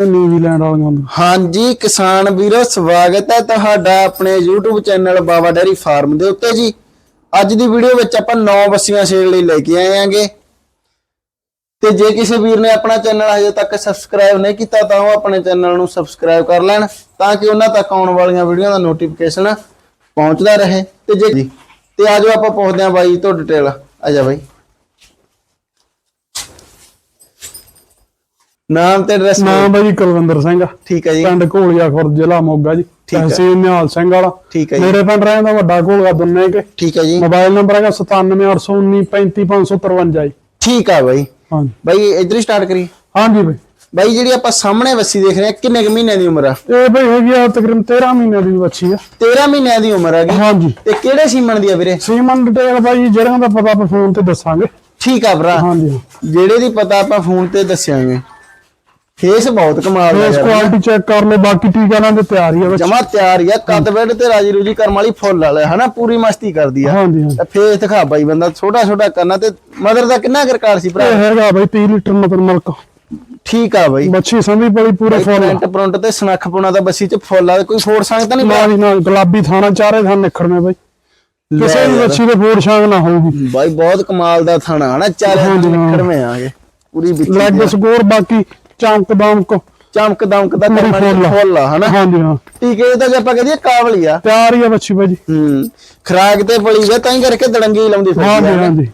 New Zealand ਵਾਲੀਆਂ ਹੁੰਦੀਆਂ ਹਾਂਜੀ ਕਿਸਾਨ ਵੀਰੋ ਸਵਾਗਤ ਹੈ ਤੁਹਾਡਾ ਆਪਣੇ YouTube channel Baba dairy farm ਦੇ ਉੱਤੇ ਜੀ। ਅੱਜ ਦੀ ਵੀਡੀਓ ਵਿੱਚ ਆਪਾਂ 9 ਬੱਸੀਆਂ ਸੇਲ ਲਈ ਲੈ ਕੇ ਆਏ ਆਂਗੇ ਤੇ ਜੇ ਕਿਸੇ ਵੀਰ ਨੇ ਆਪਣਾ ਚੈਨਲ ਹਜੇ ਤੱਕ ਸਬਸਕ੍ਰਾਈਬ ਨਹੀਂ ਕੀਤਾ ਤਾਂ ਉਹ ਆਪਣੇ ਚੈਨਲ ਨੂੰ ਸਬਸਕ੍ਰਾਈਬ ਕਰ ਲੈਣ ਤਾਂ ਕਿ ਉਹਨਾਂ ਤੱਕ ਆਉਣ ਵਾਲੀਆਂ ਵੀਡੀਓ ਦਾ ਨੋਟੀਫਿਕੇਸ਼ਨ ਪਹੁੰਚਦਾ ਰਹੇ। ਤੇ ਜੇ ਤੇ ਆਜੋ ਆਪਾਂ ਪੁੱਛਦੇ ਆਂ ਬਾਈ ਤੋਂ ਡਿਟੇਲ ਆ ਜਾ ਬਾਈ। ਨਾਮ ਤੇ ਐਡਰੈਸ ਨਾਮ ਬਾਈ ਕੁਲਵਿੰਦਰ ਸਿੰਘ ਠੀਕ ਹੈ ਜੀ। ਪਿੰਡ ਘੋਲੀਆ ਖੁਰਦ ਜ਼ਿਲ੍ਹਾ ਮੋਗਾ ਜੀ। ਠੀਕ ਹੈ। ਤਹਿਸੀਲ ਨਿਹਾਲ ਸਿੰਘ ਵਾਲਾ। ਠੀਕ ਹੈ ਜੀ। ਮੇਰੇ ਪਿੰਡ ਰਹਿੰਦਾ ਵੱਡਾ ਘੋਲਗਾ ਦੁੰਨੇ ਕੇ। ਠੀਕ ਹੈ ਜੀ। ਮੋਬਾਈਲ ਨੰਬਰ ਹੈਗਾ 9781935553 ਜੀ। ਠੀਕ ਆ ਬਾਈ। ਹਾਂਜੀ। ਬਾਈ ਇਧਰ ਹੀ ਸਟਾਰਟ ਕਰੀ ਹਾਂਜੀ ਬਾਈ। ਬਾਈ ਜਿਹੜੀ ਆਪਾਂ ਸਾਹਮਣੇ ਵੱਸੀ ਦੇਖ ਰਹੇ ਆ ਕਿੰਨੇ ਕੁ ਮਹੀਨਿਆਂ ਦੀ ਉਮਰ ਆ? ਇਹ ਬਾਈ ਹੈਗੀ ਆ ਤਕਰੀਬਨ 13 ਮਹੀਨਿਆਂ ਦੀ ਬੱਚੀ ਆ। 13 ਮਹੀਨਿਆਂ ਦੀ ਉਮਰ ਹੈਗੀ ਹਾਂਜੀ। ਤੇ ਕਿਹੜੇ ਸੀਮਨ ਦੀ ਆ ਵੀਰੇ? ਸੀਮਨ ਡਿਟੇਲ ਬਾਈ ਜਿਹੜਿਆਂ ਦਾ ਪਤਾ ਆਪਾਂ ਫੋਨ ਤੇ ਦੱਸਾਂਗੇ। ਠੀਕ ਆ ਭਰਾ। ਹਾਂਜੀ। ਜਿਹੜੇ ਦੀ ਪਤਾ ਆਪਾਂ ਫੋਨ ਤੇ ਦੱਸਿਆਂਗੇ। ਫੇਸ ਬਹੁਤ ਕਮਾਲ ਦਾ ਫੇਸ ਕੁਆਲਿਟੀ ਚੈੱਕ ਕਰ ਲਓ ਬਾਕੀ ਟੀਕਾ ਨਾਲ ਦੇ ਤਿਆਰ ਹੀ ਆ ਬੱਚੀ। ਜਮਾ ਤਿਆਰ ਹੀ ਆ ਕੱਦ ਬੈਡ ਤੇ ਰਾਜੀ ਰੂਜੀ ਕਰਮ ਵਾਲੀ ਫੁੱਲ ਵਾਲਾ ਹਨਾ ਪੂਰੀ ਮਸਤੀ ਕਰਦੀ ਆ। ਹਾਂਜੀ ਤੇ ਫੇਸ ਦਿਖਾ ਬਾਈ ਬੰਦਾ ਛੋਟਾ ਛੋਟਾ ਕਰਨਾ ਤੇ ਮਦਰ ਦਾ ਕਿੰਨਾ ਕਰਕਾਰ ਸੀ ਭਰਾ? ਹੈਗਾ ਬਾਈ 30 ਲੀਟਰ ਮਤਲਬ ਮਿਲਕ। ਠੀਕ ਆ ਬਾਈ। ਬੱਚੀ ਸੰਭੀ ਪਲੀ ਪੂਰੇ ਫੁੱਲ ਫਰੰਟ ਪ੍ਰੰਟ ਤੇ ਸਨੱਖ ਪੁਣਾ ਦਾ ਬੱਸੀ ਚ ਫੁੱਲ ਆ ਕੋਈ ਫੋੜ ਸੰਗ ਤਾਂ ਨਹੀਂ ਨਾ ਗੁਲਾਬੀ ਥਾਣਾ ਚਾਰੇ ਥਾਂ ਨਿਖੜਨੇ ਬਾਈ। ਕਿਸੇ ਵੀ ਬੱਚੀ ਦੇ ਫੋੜ ਸ਼ਾਂਗ ਨਾ ਹੋਊਗੀ। ਬਾਈ ਬਹੁਤ ਕਮਾਲ ਦਾ ਥਾਣਾ ਹਨਾ ਚਾਰੇ ਹਾਂਜੀ, ਹਾਂ। ਖੜਵੇਂ ਆਗੇ। ਪੂਰੀ ਵਿੱਚ ਲੈਗ ਸਕੋਰ ਬਾਕੀ ਚਮਕ ਦਮਕ। ਚਮਕ ਦਮਕ ਦਾ ਫੁੱਲ ਆ। ਫੁੱਲ ਆ ਹਨਾ? ਹਾਂਜੀ ਹਾਂ। ਟੀਕੇ ਤਾਂ ਜੇ ਆਪਾਂ ਕਹਦੇ ਕਾਬਲੀ ਆ। ਤਿਆਰ ਹੀ ਆ ਬੱਚੀ ਬਾਈ ਜੀ ਹੂੰ ਖਰਾਕ ਤੇ ਪਲੀ ਵੇ ਤਾਂ ਹੀ ਕਰਕੇ ਦੜੰਗੀ ਲਾਉਂਦੀ ਫਿਰਦੀ ਹਾਂਜੀ ਹਾਂਜੀ।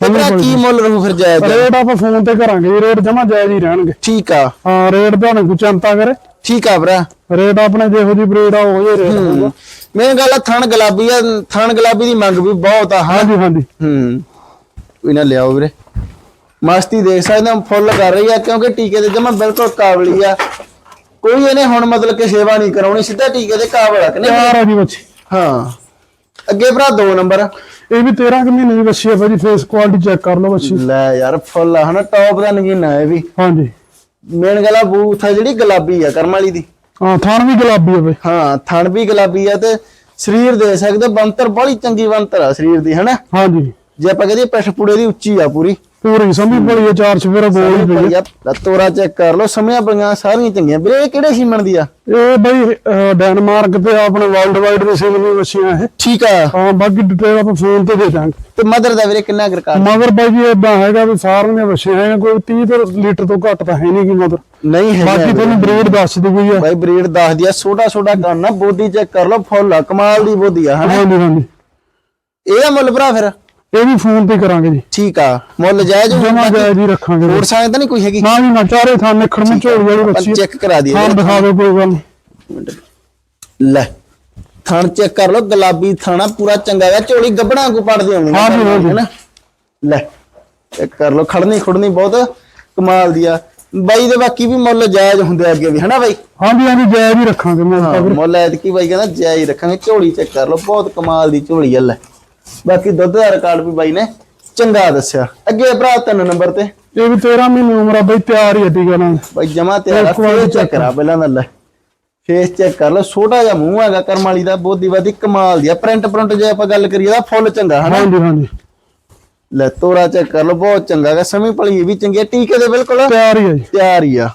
ਤੇ ਭਰਾ ਕੀ ਮੁੱਲ ਰਹੂ ਫਿਰ ਜਾਇਜ਼? ਰੇਟ ਆਪਾਂ ਫੋਨ ਤੇ ਕਰਾਂਗੇ ਰੇਟ ਜਮਾ ਜਾਇਜ਼ ਹੀ ਰਹਿਣਗੇ। ਠੀਕ ਆ। ਹਾਂ ਰੇਟ ਦਾ ਨਾ ਕੋਈ ਚਿੰਤਾ ਕਰੇ। ਠੀਕ ਆ ਭਰਾ। ਰੇਟ ਆਪਣੇ ਜਿਹੋ ਜੀ ਬਰੀਡ ਆ ਉਹ ਜੇ ਰੇਟ ਹੋਊਗਾ। ਮੇਨ ਗੱਲ ਆ ਥਣ ਗੁਲਾਬੀ ਆ ਥਣ ਗੁਲਾਬੀ ਦੀ ਮੰਗ ਵੀ ਬਹੁਤ ਆ ਹਾਂ ਹਾਂਜੀ ਹਾਂਜੀ। ਹੂੰ। ਕੋਈ ਨਾ ਲਿਆਓ ਵੀਰੇ। ਮਸਤੀ ਦੇਖ ਸਕਦੇ ਹਾਂ ਫੁੱਲ ਕਰ ਰਹੀ ਆ ਕਿਉਂਕਿ ਟੀਕੇ ਤੇ ਜਮਾ ਬਿਲਕੁਲ ਕਾਬਲੀ ਆ। ਕੋਈ ਇਹਨੇ ਹੁਣ ਮਤਲਬ ਕਿ ਸੇਵਾ ਨਹੀਂ ਕਰਾਉਣੀ ਸਿੱਧਾ ਟੀਕੇ ਦੇ ਕਾਬਲ ਆ ਕਿ ਨਹੀਂ? ਆ ਜੀ ਬੱਚੀ। ਹਾਂ। ਅੱਗੇ ਭਰਾ ਦੋ ਨੰਬਰ। ਇਹ ਵੀ 13 ਕੁ ਮਹੀਨੇ ਦੀ ਬੱਚੀ ਆ ਬਾਈ ਜੀ ਫੇਸ ਕੁਆਲਿਟੀ ਚੈੱਕ ਕਰ ਲਓ ਬੱਚੀ। ਲੈ ਯਾਰ ਫੁੱਲ ਆ ਹਨਾ ਟੌਪ ਦਾ ਨਗੀਨਾ ਇਹ ਵੀ। ਹਾਂਜੀ। ਮੇਨ ਗੱਲ ਬੂਥ ਆ ਜਿਹੜੀ ਗੁਲਾਬੀ ਆ ਕਰਮ ਵਾਲੀ ਦੀ। ਹਾਂ ਥਾਣ ਵੀ ਗੁਲਾਬੀ ਆ ਬਾਈ ਹਾਂ ਥਣ ਵੀ ਗੁਲਾਬੀ ਆ ਤੇ ਸਰੀਰ ਦੇ ਸਕਦੇ ਬੰਤਰ ਬੜੀ ਚੰਗੀ ਬੰਤਰ ਆ ਸਰੀਰ ਦੀ ਹਨਾ? ਹਾਂਜੀ। ਜੇ ਆਪਾਂ ਕਹਦੇ ਪਿੱਠ ਪੁੜੇ ਦੀ ਉੱਚੀ ਆ ਪੂਰੀ। ਪੂਰੀ ਸੰਭੀ ਆ ਚਾਰ ਚਫੇਰਾ ਬੋਲ ਹੀ ਪਈ ਆ। ਤੋਰਾ ਚੈੱਕ ਕਰ ਲਓ ਸਮਿਆਂ ਪਈਆਂ ਸਾਰੀਆਂ ਚੰਗੀਆਂ। ਵੀਰੇ ਇਹ ਕਿਹੜੇ ਸੀਮਨ ਦੀ ਆ? ਇਹ ਬਈ ਡੈਨਮਾਰਕ ਤੇ ਆਪਣੇ ਵਰਲਡ ਵਾਈਡ ਦੇ ਸਿਮ ਦੀ ਬੱਚੀਆਂ ਇਹ। ਠੀਕ ਆ। ਹਾਂ ਬਾਕੀ ਡਿਟੇਲ ਆਪਾਂ ਫੋਨ ਤੇ ਦੇ ਦਾਂਗੇ। ਤੇ ਮਦਰ ਦਾ ਵੀਰੇ ਕਿੰਨਾ ਗਰਕਾਰ ਮਗਰ ਬਾਈ ਜੀ ਇਦਾਂ ਹੈਗਾ ਵੀ ਦੇ ਬੱਚੇ ਹੈਗੇ ਕੋਈ 30 ਤੇ ਲੀਟਰ ਤੋਂ ਘੱਟ ਤਾਂ ਹੈ ਨਹੀਂ ਕੀ ਮਗਰ ਨਹੀਂ ਹੈ ਬਾਕੀ ਤੁਹਾਨੂੰ ਬਰੀਡ ਦੱਸ ਦੂਗੀ ਆ। ਬਾਈ ਬਰੀਡ ਦੱਸ ਦਿਆ ਛੋਟਾ ਛੋਟਾ ਕਰਨਾ ਬੋਡੀ ਚੈੱਕ ਕਰ ਲਓ ਫੁੱਲ ਆ ਕਮਾਲ ਦੀ ਬੋਡੀ ਆ ਹਨਾ? ਹਾਂਜੀ ਹਾਂਜੀ। ਇਹਦਾ ਮੁੱਲ ਭਰਾ ਫਿਰ? ਇਹ ਵੀ ਫੋਨ ਤੇ ਕਰਾਂਗੇ ਜੀ। ਠੀਕ ਆ ਮੁੱਲ ਜਾਇਜ਼ ਜਮਾ ਜਾਇਜ਼ ਹੀ ਰੱਖਾਂਗੇ ਹੋਰ ਸਾਇੰਸ ਤਾਂ ਨਹੀਂ ਕੋਈ ਹੈਗੀ? ਨਾ ਜੀ ਨਾ ਚਾਰੇ ਥਾਂ ਨਿਖੜ ਨੂੰ ਝੋਲੀ ਵਾਲੀ ਬੱਚੀ। ਚੈੱਕ ਕਰਾ ਦਈਏ। ਹਾਂ ਦਿਖਾ ਦਿਓ ਕੋਈ ਗੱਲ ਲੈ ਥਣ ਚੈੱਕ ਕਰ ਲਓ ਗੁਲਾਬੀ ਥਾਣਾ ਪੂਰਾ ਚੰਗਾ ਹੈ ਝੋਲੀ ਗੱਬਣਾ ਕੋ ਪੜਦੀ ਆਉਂਦੀ ਹਾਂ ਜੀ, ਹਾਂ ਜੀ। ਹੈਨਾ? ਲੈ ਚੈੱਕ ਕਰ ਲਓ ਖੜਨੀ ਖੁੜਨੀ ਬਹੁਤ ਕਮਾਲ ਦੀ ਆ। ਬਾਈ ਦੇ ਬਾਕੀ ਵੀ ਮੁੱਲ ਜਾਇਜ਼ ਹੁੰਦੇ ਅੱਗੇ ਵੀ ਹਨਾ ਬਾਈ? ਹਾਂਜੀ ਹਾਂਜੀ ਜਾਇਜ਼ ਹੀ ਰੱਖਾਂਗੇ ਮੈਂ। ਮੁੱਲ ਐਤਕੀ ਬਾਈ ਕਹਿੰਦਾ ਜਾਇਜ਼ ਰੱਖਾਂਗੇ ਝੋਲੀ ਚੈੱਕ ਕਰ ਲਓ ਬਹੁਤ ਕਮਾਲ ਦੀ ਝੋਲੀ ਆ ਲੈ। ਬਾਕੀ ਦੁੱਧ ਦਾ ਰਿਕਾਰਡ ਵੀ ਬਾਈ ਨੇ ਚੰਗਾ ਦੱਸਿਆ। ਅੱਗੇ ਭਰਾ ਤਿੰਨ ਨੰਬਰ ਤੇ। ਇਹ ਵੀ 13 ਮਹੀਨੇ ਉਮਰ ਆ ਬਈ ਤਿਆਰ ਹੀ ਆ ਟੀਕਾ ਨਾਲ ਬਾਈ ਜਮਾ ਤੇ ਤੇਰਾ ਇੱਕ ਵਾਰੀ ਫੇਸ ਚੈੱਕ ਕਰਾ ਪਹਿਲਾਂ ਦਾ ਲੈ ਫੇਸ ਚੈੱਕ ਕਰ ਲਓ ਛੋਟਾ ਜਿਹਾ ਮੂੰਹ ਹੈਗਾ ਕਰਮ ਵਾਲੀ ਦਾ ਬੋਦੀ ਬਾਦੀ ਕਮਾਲ ਦੀ ਆ। ਪ੍ਰਿੰਟ ਪ੍ਰਿੰਟ ਜੇ ਆਪਾਂ ਗੱਲ ਕਰੀਏ ਤਾਂ ਫੁੱਲ ਚੰਗਾ ਹਨਾ? ਹਾਂਜੀ ਹਾਂਜੀ। ਲੈ ਤੋਰਾ ਚੈੱਕ ਕਰ ਲਓ ਬਹੁਤ ਚੰਗਾ ਹੈਗਾ ਸਮੀ ਪਲੀ ਵੀ ਚੰਗੀ ਆ ਟੀਕੇ ਦੇ ਬਿਲਕੁਲ। ਤਿਆਰ ਹੀ ਆ ਤਿਆਰ ਹੀ ਆ।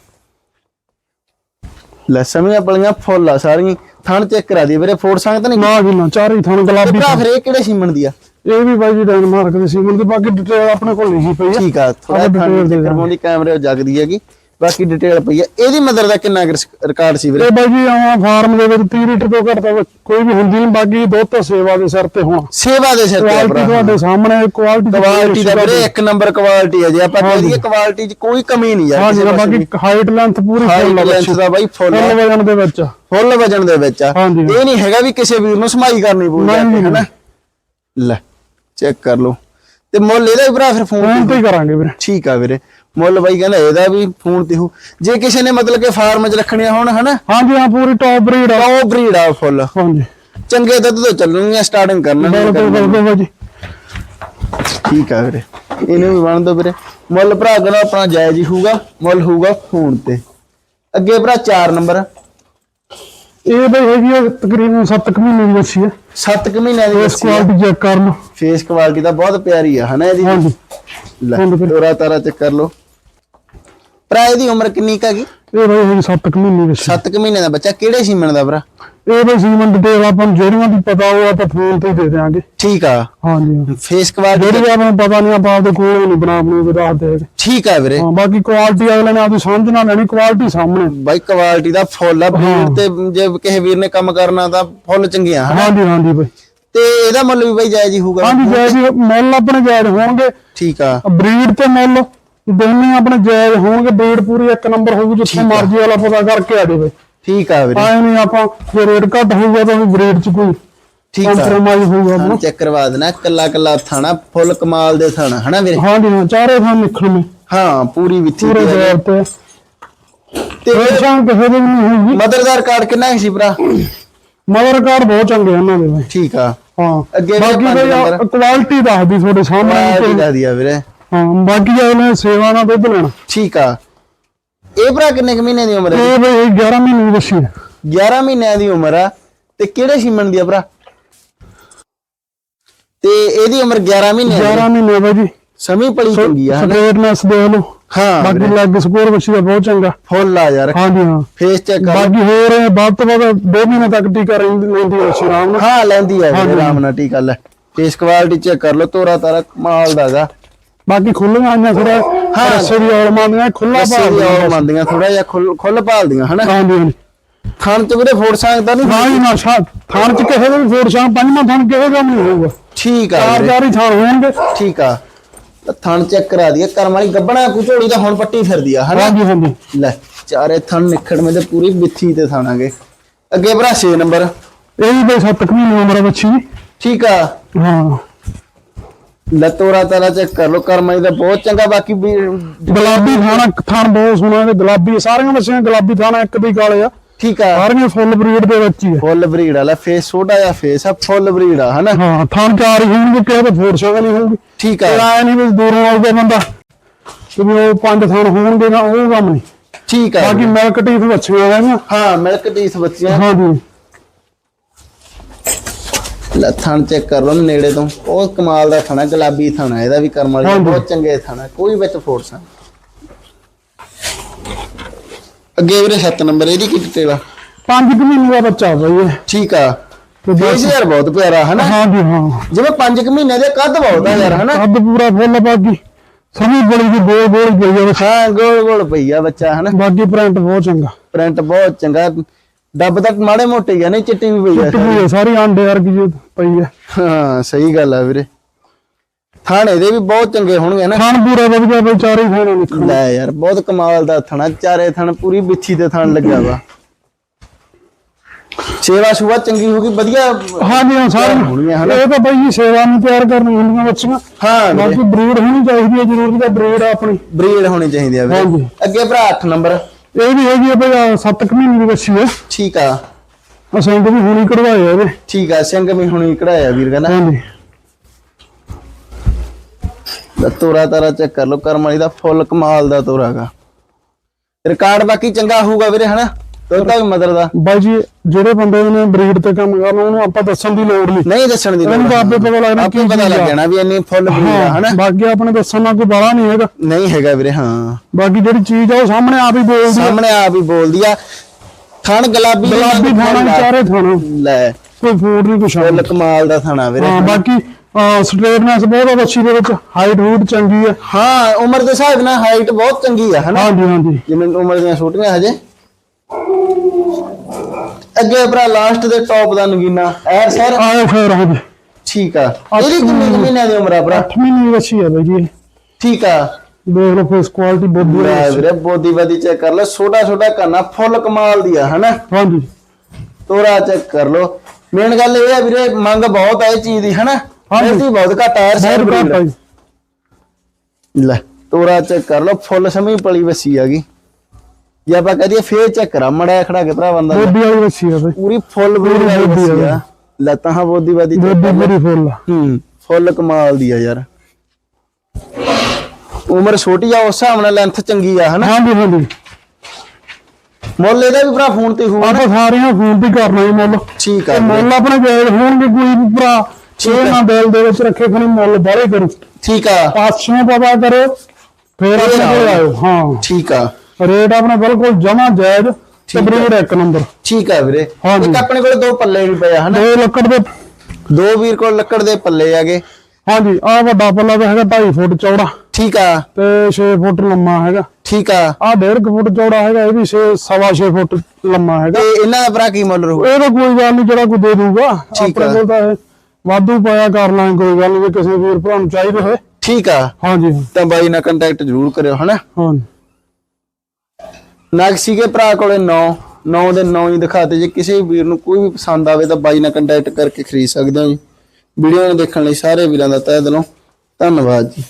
ਲੈ ਸਮੀਆਂ ਪਲੀਆਂ ਫੁੱਲ ਆ ਸਾਰੀਆਂ। ਥਣ ਚੈੱਕ ਕਰਾ ਦੀ ਵੀਰੇ ਫੋੜ ਸੰਗ ਤਾਂ ਨਹੀਂ। ਨਾ ਜੀ ਨਾ ਚਾਰੇ ਥਾਂ ਗੁਲਾਬੀ ਭਰਾ ਫਿਰ ਇਹ ਕਿਹੜੇ ਸੀਮਨ ਦੀ ਆ? ਇਹ ਵੀ ਬਾਈ ਜੀ ਡੈਨਮਾਰਕ ਦੇ ਸੀਮਨ ਤੇ ਬਾਕੀ ਡਿਟੇਲ ਆਪਣੇ ਕੋਲ ਲਿਖੀ ਪਈ ਆ। ਠੀਕ ਆ ਥੋੜਾ ਥਣ ਦੇ ਚੈੱਕ ਕਰਵਾਉਂਦੀ ਕੈਮਰੇ ਜਗਦੀ ਹੈਗੀ। ਬਾਕੀ ਡਿਟੇਲ ਪਈ ਆ। ਇਹਦੀ ਮਦਰ ਦਾ ਕਿੰਨਾ ਰਿਕਾਰਡ ਸੀ ਵੀਰੇ? ਇਹ ਬਾਈ ਜੀ ਆਹ ਫਾਰਮ ਦੇ ਵਿੱਚ 30 ਲੀਟਰ ਤੋਂ ਘੱਟ ਤਾਂ ਕੋਈ ਵੀ ਹੁੰਦੀ ਨਹੀਂ ਬਾਕੀ ਦੁੱਧ ਤਾਂ ਸੇਵਾ ਦੇ ਸਿਰ ਤੇ ਹੋਣਾ। ਸੇਵਾ ਦੇ ਸਿਰ ਤੇ ਆ ਕੁਆਲਿਟੀ ਤੁਹਾਡੇ ਸਾਹਮਣੇ ਕੁਆਲਿਟੀ ਕੁਆਲਿਟੀ ਦਾ ਵੀਰੇ ਇੱਕ ਨੰਬਰ ਕੁਆਲਿਟੀ ਹੈ ਜੇ ਆਪਾਂ ਕਹਿ ਦਈਏ ਕੁਆਲਿਟੀ 'ਚ ਕੋਈ ਕਮੀ ਨਹੀਂ ਯਾਰ ਹਾਂ ਜੀ ਬਾਕੀ ਹਾਈਟ ਲੈਂਥ ਪੂਰੀ ਫੁੱਲ ਆ ਲੈਂਥ ਦਾ ਬਾਈ ਫੁੱਲ ਵਜਨ ਦੇ ਵਿੱਚ। ਫੁੱਲ ਵਜਨ ਦੇ ਵਿੱਚ ਆ। ਹਾਂਜੀ। ਇਹ ਨਹੀਂ ਹੈਗਾ ਵੀ ਕਿਸੇ ਵੀਰ ਨੂੰ ਸਮਾਈ ਕਰਨੀ ਪਊ ਜਾ ਨਹੀਂ, ਕੇ, ਹਨਾ? ਲੈ ਚੈੱਕ ਕਰ ਲਓ। ਤੇ ਮੁੱਲ ਇਹਦਾ ਵੀ ਭਰਾ ਫਿਰ ਫੋਨ ਫੋਨ ਤੇ ਹੀ ਕਰਾਂਗੇ ਵੀਰੇ। ਠੀਕ ਆ ਵੀਰੇ। ਮੁੱਲ ਬਾਈ ਕਹਿੰਦਾ ਇਹਦਾ ਵੀ ਫੋਨ ਤੇ ਹੋ ਜੇ ਕਿਸੇ ਨੇ ਮਤਲਬ ਕਿ ਫਾਰਮ 'ਚ ਰੱਖਣੀਆਂ ਹੋਣ ਹਨਾ? ਹਾਂਜੀ ਹਾਂ ਪੂਰੀ ਟੌਪ ਬਰੀਡ ਆ। ਤਾਂ ਉਹ ਬਰੀਡ ਆ ਫੁੱਲ। ਹਾਂਜੀ। ਚੰਗੇ ਦੁੱਧ ਤੋਂ ਚੱਲਣਗੀਆਂ ਸਟਾਰਟਿੰਗ ਕਰਨਾ ਬਿਲਕੁਲ ਜੀ। ਠੀਕ ਆ ਵੀਰੇ। ਇਹਨੂੰ ਵੀ ਬਣ ਦੋ ਵੀਰੇ। ਮੁੱਲ ਭਰਾ ਕਹਿੰਦਾ ਆਪਣਾ ਜਾਇਜ਼ ਹੀ ਹੋਊਗਾ ਮੁੱਲ ਹੋਊਗਾ ਫੋਨ ਤੇ। ਅੱਗੇ ਭਰਾ 4 ਨੰਬਰ ਇਹ ਬਈ ਹੈਗੀ ਆ ਤਕਰੀਬਨ 7 ਮਹੀਨੇ ਦੀ ਬੱਚੀ ਆ। 7 ਕੁ ਮਹੀਨਿਆਂ ਦੀ ਇਸ ਬੱਚੀ ਕੁਆਲਿਟੀ ਚੈੱਕ ਕਰ ਲਓ ਫੇਸ ਕੁਆਲਿਟੀ ਤਾਂ ਬਹੁਤ ਪਿਆਰੀ ਆ ਹਨਾ ਇਹਦੀ? ਹਾਂਜੀ। ਲੈ ਹਾਂਜੀ। ਤੋਰਾ ਤਾਰਾ ਚੈੱਕ ਕਰ ਲਓ। ਭਰਾ ਇਹਦੀ ਉਮਰ ਕਿੰਨੀ ਕੁ ਹੈਗੀ? ਇਹ ਬਈ ਹੈਗੀ 7 ਕੁ ਮਹੀਨੇ ਵਿੱਚ 7 ਮਹੀਨੇ ਦਾ ਬੱਚਾ ਕਿਹੜੇ ਸੀਮਨ ਦਾ ਭਰਾ? ਇਹ ਬਈ ਸੀਮਨ ਡਿਟੇਲ ਆਪਾਂ ਨੂੰ ਜਿਹੜੀਆਂ ਦੀ ਪਤਾ ਉਹ ਆਪਾਂ ਫੋਨ ਤੇ ਹੀ ਦੇ ਦਿਆਂਗੇ। ਠੀਕ ਆ। ਹਾਂਜੀ। ਫੇਸ ਕੁਆਲਿਟੀ ਜਿਹੜੀ ਆਪਾਂ ਨੂੰ ਪਤਾ ਨਹੀਂ ਆਪਾਂ ਆਪਦੇ ਕੋਲ ਨਹੀਂ ਬਣਾ ਬਣੂ ਕੇ ਦੱਸ ਦੇ ਠੀਕ ਆ ਵੀਰੇ। ਹਾਂ ਬਾਕੀ ਕੁਆਲਿਟੀ ਅਗਲੇ ਨੇ ਆਪਦੀ ਸਮਝ ਨਾਲ ਲੈਣੀ ਕੁਆਲਿਟੀ ਸਾਹਮਣੇ। ਬਾਈ ਕੁਆਲਿਟੀ ਦਾ ਫੁੱਲ ਆ ਬਰੀਡ ਤੇ ਜੇ ਕਿਸੇ ਵੀਰ ਨੇ ਕੰਮ ਕਰਨਾ ਤਾਂ ਫੁੱਲ ਚੰਗੀਆਂ ਹਨਾ? ਹਾਂਜੀ ਹਾਂਜੀ ਬਈ। ਤੇ ਇਹਦਾ ਮੁੱਲ ਵੀ ਬਾਈ ਜਾਇਜ਼ ਹੀ ਹੋਊਗਾ। ਹਾਂਜੀ ਜਾਇਜ਼ ਹੀ ਮੁੱਲ ਆਪਣੇ ਜਾਇਜ਼ ਹੋਣਗੇ। ਠੀਕ ਆ। ਬਰੀਡ ਤੇ ਮੁੱਲ ਦੋਨੇ ਆਪਣੇ ਜਾਇਜ਼ ਹੋਣਗੇ ਬਰੀਡ ਪੂਰੀ ਇੱਕ ਨੰਬਰ ਹੋਊਗੀ ਜਿੱਥੋਂ ਮਰਜ਼ੀ ਵਾਲਾ ਪਤਾ ਕਰਕੇ ਆ ਜਾਵੇ। ਠੀਕ ਆ ਵੀਰੇ। ਆਏ ਨਹੀਂ ਆਪਾਂ ਜੇ ਰੇਟ ਘੱਟ ਹੋਊਗਾ ਤਾਂ ਬਰੀਡ ਚ ਕੋਈ ਠੀਕ ਆ। ਕੰਪਰੋਮਾਈਜ਼ ਹੋਊਗਾ ਆਪਣਾ ਚੈੱਕ ਕਰਵਾ ਦੇਣਾ ਕੱਲਾ ਕੱਲਾ ਥਾਣਾ ਫੁੱਲ ਕਮਾਲ ਦੇ ਥਾਣਾ ਹਨਾ ਵੀਰੇ? ਹਾਂ ਚਾਰੇ ਥਾਂ ਨਿਕਲਣੇ ਹਾਂ ਪੂਰੀ ਵਿੱਥੀ ਪੂਰੇ ਜਵਾਬ ਤੇ। ਤੇ ਰੇਟ ਸ਼ਾਂ ਕਿਸੇ ਦੇ ਵੀ ਨਹੀਂ ਹੋਊਗੀ। ਮਦਰਦਾਰ ਕਾਰਡ ਕਿੰਨਾ ਸੀ ਭਰਾ? ਮਦਰ ਕਾਰ ਬਹੁਤ ਚੰਗੇ ਆ ਇਹਨਾਂ ਦੇ ਬਈ ਠੀਕ ਆ। ਹਾਂ। ਅੱਗੇ ਵੀ ਬਾਕੀ ਬਈ। ਕੁਆਲਿਟੀ ਦੱਸਦੀ ਤੁਹਾਡੇ ਸਾਹਮਣੇ। ਕੁਆਲਿਟੀ ਦਾ ਦਿਆ ਵੀਰੇ। ਹਾਂ ਬਾਕੀ ਅਗਲੇ ਸੇਵਾ ਨਾਲ ਦੁੱਧ ਲੈਣਾ। ਠੀਕ ਆ। ਇਹ ਭਰਾ ਕਿੰਨੇ ਕੁ ਮਹੀਨੇ ਦੀ ਉਮਰ ਹੈ ਇਹ ਬਈ 11 ਮਹੀਨੇ ਦੀ ਬੱਚੀ ਹੈ 11 ਮਹੀਨਿਆਂ ਦੀ ਉਮਰ ਆ। ਤੇ ਕਿਹੜੇ ਸੀਮਨ ਦੀ ਆ ਭਰਾ? ਤੇ ਇਹਦੀ ਉਮਰ 11 ਮਹੀਨੇ ਆ। 11 ਮਹੀਨੇ ਬਾਈ ਜੀ। ਸਮੀ ਪਲੀ ਚੰਗੀ ਆ ਹਨਾ? ਸਟ੍ਰੇਟਨੈਸ ਦੇਖ ਲਓ। ਹਾਂ ਬਾਕੀ ਲੈਗ ਸਕੋਰ ਬੱਚੀ ਦਾ ਬਹੁਤ ਚੰਗਾ। ਫੁੱਲ ਆ ਯਾਰ। ਹਾਂਜੀ ਹਾਂ। ਫੇਸ ਚੈੱਕ ਕਰ। ਬਾਕੀ ਹੋਰ ਵੱਧ ਤੋਂ ਵੱਧ 2 ਮਹੀਨੇ ਤੱਕ ਟੀਕਾ ਲੈਂਦੀ ਹੈ ਆਰਾਮ ਨਾਲ। ਹਾਂ ਲੈਂਦੀ ਹਾਂਜੀ। ਆਰਾਮ ਨਾਲ ਗੱਲ ਹੈ ਫੇਸ ਕੁਆਲਿਟੀ ਚੈੱਕ ਕਰ ਲਓ ਤੋਰਾ ਤਾਰਾ ਕਮਾਲ ਦਾਗਾ ਬਾਕੀ ਖੁੱਲੀਆਂ ਆਈਆਂ ਥੋੜਾ ਹਾਂ। ਰਸੇ ਦੀ ਔਰ ਖੁੱਲਾ ਭਾਲ ਦੀ ਔਰ ਮੰਦੀਆਂ ਥੋੜਾ ਜਿਹਾ ਖੁੱਲ ਖੁੱਲ ਭਾਲਦੀਆਂ ਹਨਾ? ਹਾਂਜੀ ਹਾਂਜੀ। ਖਾਣ ਚ ਵੀਰੇ ਫੋੜ ਸਕਦਾ ਨਹੀਂ ਨਾ ਹੀ ਨਾ ਸ਼ਾ ਥਾਣ ਚ ਕਿਸੇ ਦੇ ਵੀ ਫੋੜ ਪੰਜਵਾਂ ਥਾਣ ਕਿਸੇ ਦਾ ਵੀ ਨਹੀਂ ਹੋਊਗਾ। ਠੀਕ ਆ ਚਾਰ ਵੀਰੇ। ਚਾਰ ਹੀ ਥਾਣ ਹੋਣਗੇ। ਠੀਕ ਆ। ਤਾਂ ਥਣ ਚੈੱਕ ਕਰਾ ਦਈਏ ਕਰਮ ਵਾਲੀ ਗੱਬਣਾ ਕੋ ਝੋਲੀ ਤਾਂ ਹੁਣ ਪੱਟੀ ਫਿਰਦੀ ਆ ਹਨਾ? ਹਾਂਜੀ ਹਾਂਜੀ। ਲੈ ਚਾਰੇ ਥਣ ਨਿਖੜ ਮੇ ਤੇ ਪੂਰੀ ਬਿੱਥੀ ਤੇ ਥਾਣਾਗੇ। ਅੱਗੇ ਭਰਾ 6 ਨੰਬਰ। ਇਹ ਵੀ ਬਈ 7 ਮਹੀਨੇ ਉਮਰ ਬੱਚੀ ਦੀ। ਠੀਕ ਆ। ਹਾਂ। ਲੈ ਤੋਰਾ ਚੈੱਕ ਕਰ ਲੋ ਕਰਮ ਵਾਲੀ ਦਾ ਬਹੁਤ ਚੰਗਾ ਬਾਕੀ ਵੀ ਗੁਲਾਬੀ ਥਾਣਾ ਥਾਣ ਬਹੁਤ ਸੋਹਣਾ ਤੇ ਗੁਲਾਬੀ ਸਾਰੀਆਂ ਬੱਚੀਆਂ ਗੁਲਾਬੀ ਥਾਣਾ ਇੱਕ ਦੀ ਕਾਲੇ ਆ। ਠੀਕ ਆ। ਸਾਰੀਆਂ ਫੁੱਲ ਬਰੀਡ ਦੇ ਵਿੱਚ ਹੀ ਆ। ਫੁੱਲ ਬਰੀਡ ਵਾਲਾ ਫੇਸ ਛੋਟਾ ਜਿਹਾ ਫੇਸ ਆ ਫੁੱਲ ਬਰੀਡ ਆ ਹਨਾ? ਹਾਂ ਥਾਣ ਚਾਰ ਹੀ ਹੋਣਗੇ ਕਿਸੇ ਦੇ ਫੋੜ ਸ਼ਾਂ ਨਹੀਂ ਹੋਊਗੀ। ਠੀਕ ਆ। ਆਇਆ ਨਹੀਂ ਵੀ ਦੂਰੋਂ ਆਊਗਾ ਬੰਦਾ ਕਿ ਵੀ ਉਹ ਪੰਜ ਥਾਣ ਹੋਣਗੇ ਨਾ ਉਹ ਕੰਮ ਨਹੀਂ ਠੀਕ ਆ। ਬਾਕੀ ਮਿਲਕ ਟੀਫ ਬੱਚੀਆਂ ਹੈਗੀਆਂ ਹਾਂ ਮਿਲਕ ਟੀਸ ਬੱਚੀਆਂ ਹਾਂਜੀ। ਲੈ ਥਣ ਚੈੱਕ ਕਰ ਲਓ ਨੇੜੇ ਤੋਂ। ਉਹ ਕਮਾਲ ਦਾ ਥਣਾ ਗੁਲਾਬੀ ਥਣਾ ਇਹਦਾ ਵੀ ਕਰਮ ਵਾਲੀ। ਬਹੁਤ ਚੰਗੇ ਥਣਾ ਕੋਈ ਵਿੱਚ ਫੋਰਸ ਆ ਅੱਗੇ ਵੀਰੇ 7 ਨੰਬਰ ਇਹਦੀ ਕੀ ਡਿਟੇਲ ਆ? ਪੰਜ ਕੁ ਮਹੀਨੇ ਦਾ ਬੱਚਾ ਬਈ ਇਹ। ਠੀਕ ਆ। ਬਸ। ਯਾਰ ਬਹੁਤ ਪਿਆਰਾ ਹਨਾ? ਹਾਂਜੀ ਹਾਂ। ਜਿਵੇਂ 5 ਮਹੀਨੇ ਦੇ ਕੱਦ ਬਹੁਤ ਆ ਯਾਰ ਹਨਾ? ਅੱਧ ਪੂਰਾ ਫੁੱਲ ਬਾਕੀ ਸਮੀ ਬੜੀ ਦੀ ਗੋਲ ਗੋਲ ਪਈ ਆ। ਹਾਂ ਗੋਲ ਗੋਲ ਪਈ ਆ ਬੱਚਾ ਹਨਾ? ਬਾਕੀ ਪ੍ਰਿੰਟ ਬਹੁਤ ਚੰਗਾ। ਪ੍ਰਿੰਟ ਬਹੁਤ ਚੰਗਾ। ਡੱਬ ਤੱਕ ਮਾੜੇ ਮੋਟੇ ਹੀ ਆ ਨਹੀਂ ਚਿੱਟੀ ਵੀ ਪਈ ਆ ਟੁੱਟੀ ਹੋਈ ਆ, ਸਾਰੀ। ਆਂਡੇ ਵਰਗੀ ਜੋ ਪਈ ਹੈ ਹਾਂ ਸਹੀ ਗੱਲ ਆ ਵੀਰੇ। ਥਾਣੇ ਦੇ ਵੀ ਬਹੁਤ ਚੰਗੇ ਹੋਣਗੇ ਨਾ। ਖਾਣ ਪੂਰਾ ਵਧੀਆ ਬਈ ਚਾਰੇ ਖਾਣੇ। ਨਿਕਲ ਲੈ ਯਾਰ ਬਹੁਤ ਕਮਾਲ ਦਾ ਥਣਾ। ਚਾਰੇ ਥਣ ਪੂਰੀ ਬਿੱਛੀ ਤੇ ਥਣ ਲੱਗਿਆ ਵਾ। ਸੇਵਾ ਸੁਵਾ ਚੰਗੀ ਹੋ ਗਈ ਵਧੀਆ ਹਾਂਜੀ ਹਾਂ ਸਾਰੇ ਹੋਣਗੀਆਂ, ਹਨਾ? ਇਹ ਤਾਂ ਬਈ ਜੀ ਸੇਵਾ ਨੂੰ ਤਿਆਰ ਕਰਨੀ ਹੁੰਦੀਆਂ ਬੱਚੀਆਂ। ਹਾਂ ਵੀਰੇ, ਬਾਕੀ ਬਰੀਡ ਹੋਣੀ ਚਾਹੀਦੀ ਹੈ ਜ਼ਰੂਰੀ ਦਾ ਬਰੀਡ ਆਪਣੀ। ਬਰੀਡ ਹੋਣੀ ਚਾਹੀਦੀ ਆ ਵੀਰੇ। ਹਾਂਜੀ। ਅੱਗੇ ਭਰਾ 8 ਨੰਬਰ। ਇਹ ਵੀ ਹੈਗੀ ਆ ਬਈ 7 ਮਹੀਨੇ ਦੀ ਬੱਚੀ ਹੈ ਠੀਕ ਆ। ਅਸਾਂ ਵੀ ਹੁਣੀ ਕਢਵਾਏ ਆ ਇਹਦੇ ਠੀਕ ਆ ਸਿੰਘ ਵੀ ਹੁਣੀ ਕਢਾਇਆ ਵੀਰ ਕਹਿੰਦਾ। ਹਾਂਜੀ। ਤਾਂ ਤੋਰਾ ਤਾਰਾ ਚੈੱਕ ਕਰ ਲਓ ਕਰਮ ਵਾਲੀ ਦਾ ਫੁੱਲ ਕਮਾਲ ਦਾ ਤੋਰਾਗਾ। ਰਿਕਾਰਡ ਬਾਕੀ ਚੰਗਾ ਹੋਊਗਾ ਵੀਰੇ ਹਨਾ? ਤੋਤਾ ਵੀ ਮਦਰ ਦਾ। ਬਾਈ ਜੀ ਜਿਹੜੇ ਬੰਦੇ ਨੇ ਬਰੀਡ ਤੇ ਕੰਮ ਕਰਨਾ ਉਹਨੂੰ ਆਪਾਂ ਦੱਸਣ ਦੀ ਲੋੜ ਨਹੀਂ। ਨਹੀਂ ਦੱਸਣ ਦੀ ਉਹਨੂੰ ਤਾਂ ਆਪੇ ਪਤਾ ਲੱਗਣਾ ਆਪੇ ਕੀ ਪਤਾ ਲੱਗ। ਜਾਣਾ ਵੀ ਇੰਨੀ ਫੁੱਲ ਬਰੀਡ ਆ ਹਨਾ? ਹਾਂ ਬਾਕੀ ਆਪਣੇ ਦੱਸਣ ਨਾਲ ਕੋਈ ਬਾਲਾ ਨਹੀਂ ਹੈਗਾ। ਨਹੀਂ ਹੈਗਾ ਵੀਰੇ ਹਾਂ। ਬਾਕੀ ਜਿਹੜੀ ਚੀਜ਼ ਆ ਉਹ ਸਾਹਮਣੇ ਆਪ ਹੀ ਬੋਲਦੀ ਆ। ਸਾਹਮਣੇ ਆਪ ਹੀ ਬੋਲਦੀ ਆ। ਥਣ ਗੁਲਾਬੀ ਗੁਲਾਬੀ ਆ। ਚਾਰੇ ਖਾਣਾ ਲੈ। ਕੋਈ ਫੂਡ ਨਹੀਂ ਕੁਛ ਫੁੱਲ ਕਮਾਲ ਦਾ ਥਣਾ ਵੀਰੇ। ਹਾਂ ਬਾਕੀ ਸਟ੍ਰੇਟਨੈਸ ਬਹੁਤ ਬੱਚੀ ਦੇ ਵਿੱਚ। ਹਾਈਟ ਹੂਟ ਚੰਗੀ ਹੈ ਹਾਂ ਉਮਰ ਦੇ ਹਿਸਾਬ ਨਾਲ ਹਾਈਟ ਬਹੁਤ ਚੰਗੀ ਆ ਹਨਾ? ਹਾਂਜੀ ਹਾਂਜੀ। ਜਿਵੇਂ ਉਮਰ ਦੀਆਂ ਛੋਟੀਆਂ ਹਜੇ। ਅੱਗੇ ਭਰਾ ਲਾਸਟ ਦੇ ਟੌਪ ਦਾ ਨਗੀਨਾ ਐਰ ਸਰ? ਆਏ ਫਿਰ ਹਾਂਜੀ ਠੀਕ ਆ। ਇਹਦੀ ਕਿੰਨੀ ਕੁ ਮਹੀਨਿਆਂ ਦੀ ਉਮਰ ਆ ਭਰਾ? 8 ਮਹੀਨੇ ਦੀ ਬੱਚੀ ਹੈ ਬਾਈ ਜੀ। ਠੀਕ ਆ। ਦੇਖ ਲਓ ਫੇਸ ਕੁਆਲਿਟੀ ਬਹੁਤ ਵਧੀਆ ਵੀਰੇ ਬੋਦੀ ਬਾਦੀ ਚੈੱਕ ਕਰ ਲੈ ਛੋਟਾ ਛੋਟਾ ਕਰਨਾ ਫੁੱਲ ਕਮਾਲ ਦੀ ਆ ਹਨਾ? ਹਾਂਜੀ। ਤੋਰਾ ਚੈੱਕ ਕਰ ਲੋ ਮੇਨ ਗੱਲ ਇਹ ਆ ਵੀਰੇ ਮੰਗ ਬਹੁਤ ਆ ਇਹ ਚੀਜ਼ ਦੀ ਹਨਾ? ਹਾਂਜੀ। ਇਹਦੀ ਬਹੁਤ ਘੱਟ ਆ ਆ ਜੀ। ਲੈ ਤੋਰਾ ਚੈੱਕ ਕਰ ਲੋ ਫੁੱਲ ਸਮੀ ਪਲੀ ਵਸੀ ਆ ਗਈ। ਜੇ ਆਪਾਂ ਕਹਦੀਏ ਫੇਰ ਚੈੱਕ ਕਰਾ ਮੜਾ ਖੜਾ ਕੇ ਭਰਾ ਬੰਦਾ ਬੋਦੀ ਵਾਲੀ ਬੱਚੀ ਹੈ ਬਾਈ। ਪੂਰੀ ਫੁੱਲ ਬਰੀਡ ਵਾਲੀ ਆ। ਆ। ਲੱਤਾਂ ਹਾਂ ਬੋਦੀ check ਬੋਦੀ। ਪੂਰੀ ਫੁੱਲ ਆ। ਹੂੰ ਫੁੱਲ ਕਮਾਲ ਦੀ ਆ ਯਾਰ। ਉਮਰ ਛੋਟੀ ਆ ਉਸ ਹਿਸਾਬ ਨਾਲ ਲੈਂਥ ਚੰਗੀ ਆ ਹਨਾ? ਹਾਂਜੀ ਹਾਂਜੀ। ਮੁੱਲ ਇਹਦਾ ਵੀ ਭਰਾ ਫੋਨ ਤੇ ਹੋਊਗਾ ਆਪਾਂ ਸਾਰਿਆਂ ਫੋਨ ਤੇ ਕਰਨਾ ਹੀ ਮੁੱਲ। ਠੀਕ ਆ ਮੁੱਲ ਆਪਣੇ ਜਾਇਜ਼ ਹੋਣਗੇ ਕੋਈ ਵੀ ਭਰਾ ਇਹ ਨਾ ਦਿਲ ਦੇ ਵਿੱਚ ਰੱਖੇ ਖਣੀ ਮੁੱਲ ਬਾਰੇ ਕਰੋ। ਠੀਕ ਆ। ਪਾਸੋਂ ਪਤਾ ਕਰੋ ਫੇਰ ਆਪਣੇ ਕੋਲ ਆਇਓ ਹਾਂ। ਠੀਕ ਆ। ਰੇਟ ਆਪਣੇ ਬਿਲਕੁਲ ਜਮਾ ਜਾਇਜ਼ ਤੇ ਬਰੀਡ ਇੱਕ ਨੰਬਰ। ਠੀਕ ਆ ਵੀਰੇ। ਹਾਂਜੀ। ਇੱਕ ਆਪਣੇ ਕੋਲ ਦੋ ਪੱਲੇ ਵੀ ਪਏ ਆ ਹਨਾ? ਦੋ ਲੱਕੜ ਦੇ ਦੋ ਵੀਰ ਕੋਲ ਲੱਕੜ ਦੇ ਪੱਲੇ ਹੈਗੇ। ਹਾਂਜੀ ਆ ਵੱਡਾ ਪੱਲਾ ਤਾਂ ਹੈਗਾ 2.5 ਫੁੱਟ ਚੌੜਾ। ਠੀਕ ਆ। ਤੇ 6 ਫੁੱਟ ਲੰਮਾ ਹੈਗਾ। ਠੀਕ ਆ। ਆ 1.5 ਫੁੱਟ ਚੌੜਾ ਹੈਗਾ ਇਹ ਵੀ 6 ਸਵਾ 6 ਫੁੱਟ ਲੰਮਾ ਹੈਗਾ। ਤੇ ਇਹਨਾਂ ਦਾ ਭਰਾ ਕੀ ਮੁੱਲ ਰਹੂ ਇਹ ਤਾਂ ਕੋਈ ਗੱਲ ਨਹੀਂ ਜਿਹੜਾ ਕੋਈ ਦੇ ਦੂਗਾ ਠੀਕ ਆਪਣੇ ਆ। ਕੋਲ ਤਾਂ ਇਹ ਵਾਧੂ ਪਾਇਆ ਕਰ ਲਾਂਗੇ ਕੋਈ ਗੱਲ ਨਹੀਂ ਕਿਸੇ ਵੀਰ ਭਰਾ ਨੂੰ ਚਾਹੀਦਾ ਹੋਏ ਠੀਕ ਆ। ਹਾਂਜੀ। ਤਾਂ ਬਾਈ ਨਾਲ ਕੰਟੈਕਟ ਜ਼ਰੂਰ ਕਰਿਓ ਹਨਾ? ਹਾਂਜੀ। ਨਗ ਸੀਗੇ ਭਰਾ ਕੋਲੇ 9 9 ਦੇ 9 ਹੀ ਦਿਖਾਤੇ। ਜੇ ਕਿਸੇ ਵੀਰ ਨੂੰ ਕੋਈ ਵੀ ਪਸੰਦ ਆਵੇ ਤਾਂ ਬਾਈ ਨਾਲ ਕੰਟੈਕਟ ਕਰਕੇ ਖਰੀਦ ਸਕਦੇ ਹੋ ਜੀ। ਵੀਡੀਓ ਨੂੰ ਦੇਖਣ ਲਈ ਸਾਰੇ ਵੀਰਾਂ ਦਾ ਤਹਿ ਦਿਲੋਂ ਧੰਨਵਾਦ ਜੀ।